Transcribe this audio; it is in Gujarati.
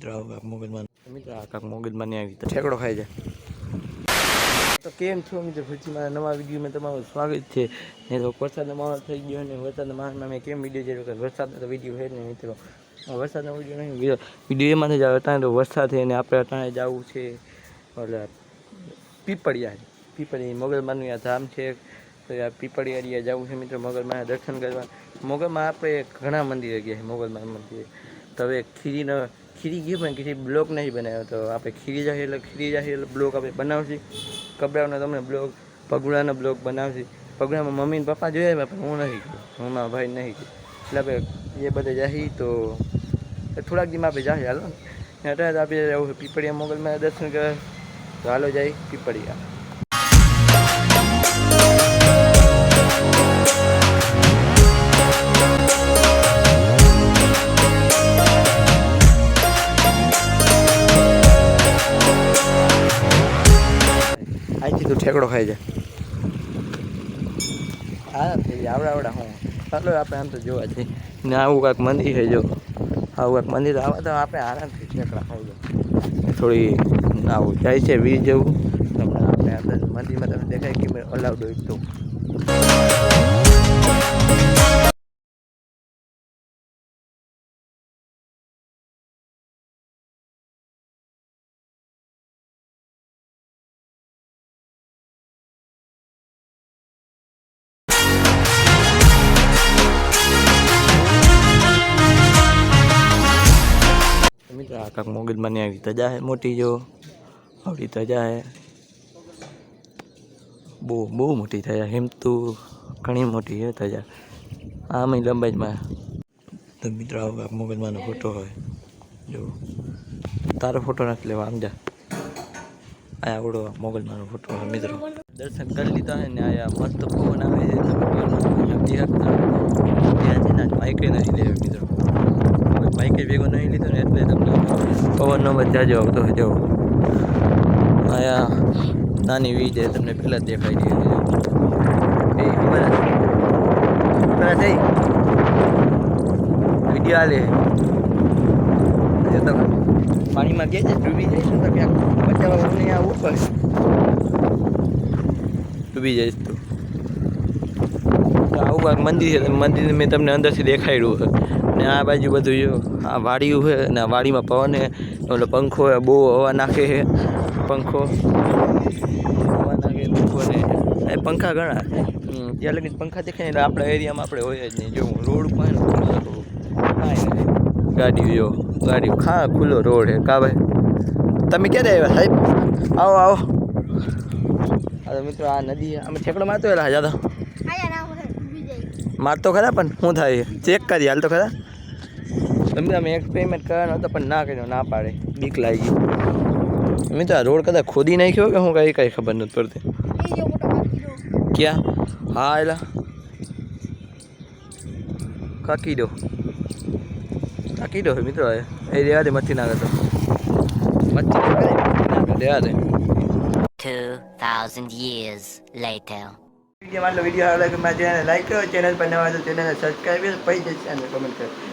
મિત્રો આવો કાંક મગજમાં મિત્રો, આ કાંક મગજમાં આવી તો ઠેકડો ખાઈ જાય. તો કેમ છો મિત્રો? ફરીથી મારા નવા વિડીયોમાં તમારું સ્વાગત છે. ને તો વરસાદનો માહોલ થઈ ગયો અને વરસાદના માહોલમાં મેં કેમ વીડિયો કે વરસાદનો તો વીડિયો છે ને મિત્રો. વરસાદનો વીડિયો નહીં, વીડિયો આવે. અટાણે તો વરસાદ છે ને આપણે અટાણે જવું છે. એટલે પીપળિયા પીપળી મોગલમાનું આ ધામ છે. તો આ પીપળિયા જવું છે મિત્રો મોગલમાં દર્શન કરવા. મોગલમાં આપણે ઘણા મંદિરે ગયા છે મોગલમાં મંદિરે. તો હવે ખીરીનો ખીરી ગયું પણ ખીરી બ્લોક નહીં બનાવ્યો. તો આપણે ખીરી જાય એટલે ખીરી જાય એટલે બ્લોક આપણે બનાવશી. કપડાનો તમને બ્લોગ પગુડાનો બ્લોક બનાવશી. પગુડામાં મમ્મી ને પપ્પા જોયા પણ હું નહીં ગયો. હું મારા ભાઈ નહીં ગયો. એટલે આપણે એ બધે જાહી તો થોડાક દીમાં આપણે જાહી, હાલો. ને અત્યારે આપણે પીપળિયા મોગલમાં દર્શન કરવા. તો હાલો જાય પીપળિયા. અહીંથી ઠેકડો ખાઈ જાય. હા થઈ જાય આવડા આવડા હું. ચાલો આપણે આમ તો જોવા જઈએ. ને આવું કાંઈક મંદિર છે જો. આવું કાંઈક મંદિર આવે તો આપણે આરામથી ઠેકડા ખાઈ જાય થોડી આવું જાય છે વીર જેવું. તમને આપણે અંદર મંદિરમાં તમને દેખાય કે અલાઉડ હોય તો. કાંક મોગલમાં ની આવી તજા હે, મોટી જો. આવડી તજા હે. બહુ બહુ મોટી તજા એમ તો ઘણી મોટી હે તજા. આમ લંબાઈમાં. તો મિત્રો, આવો કાંક મોગલમાંનો ફોટો હોય. જો. તારો ફોટો નથી લેવા, આમ જા. આ આવડો મોગલમાંનો ફોટો હોય, મિત્રો. દર્શન કરી લીધા હે ને આયા મસ્ત પવન આવે છે. ત્યાં છે ને માઇકે નથી લેવા મિત્રો. બાઈકે ભેગો નહીં લીધો ને તમને પવનનો બધા જ આવતો જો આયા, નાની વીજ છે તમને પહેલાં દેખાઈ દે પાણીમાં ગયા ડૂબી જઈશ તો પડે ડૂબી જઈશ તો. આવું મંદિર મંદિર મેં તમને અંદરથી દેખાડ્યું છે ને આ બાજુ બધું જો આ વાડિયું છે ને આ વાડીમાં પવન છે. ઓલો પંખો છે બહુ હવા નાખે છે પંખો. હવા નાખે પંખો ને એ પંખા ઘણા. ત્યાં લગી પંખા દેખાય ને એટલે આપણા એરિયામાં આપણે હોય જ નહીં. જો હું રોડ પણ. ગાડી જો ગાડી ખા ખુલ્લો રોડ છે. કા ભાઈ? તમે ક્યારે આવ્યા સાહેબ? આવો આવો. આ તો મિત્રો આ નદી અમે ઠેકડો મારતો એલા જાદા મારતો ખરા પણ શું થાય ચેક કરી હાલ તો ખરા? તમે અમે એક્સપેરિમેન્ટ કરવાનો હતો પણ ના કર્યો ના પાડે. બીક લાગી મેં તો આ રોડ કદાચ ખોદી નાખ્યો કે હું કઈ કઈ ખબર નથી પડતી. ક્યાં? હા એલા. કાકી દો. કાકી દો મિત્રો એ. દેવા દે મચ્છી નાખે તો. મચ્છી રેવા દે. 2,000 years later. વીડિયો મારો વીડિયો ચેનલ લાઈક કરો ચેનલ પર નવા તો ચેનલને સબસ્ક્રાઈબ પછી જ ચેનલ કમેન્ટ કરો.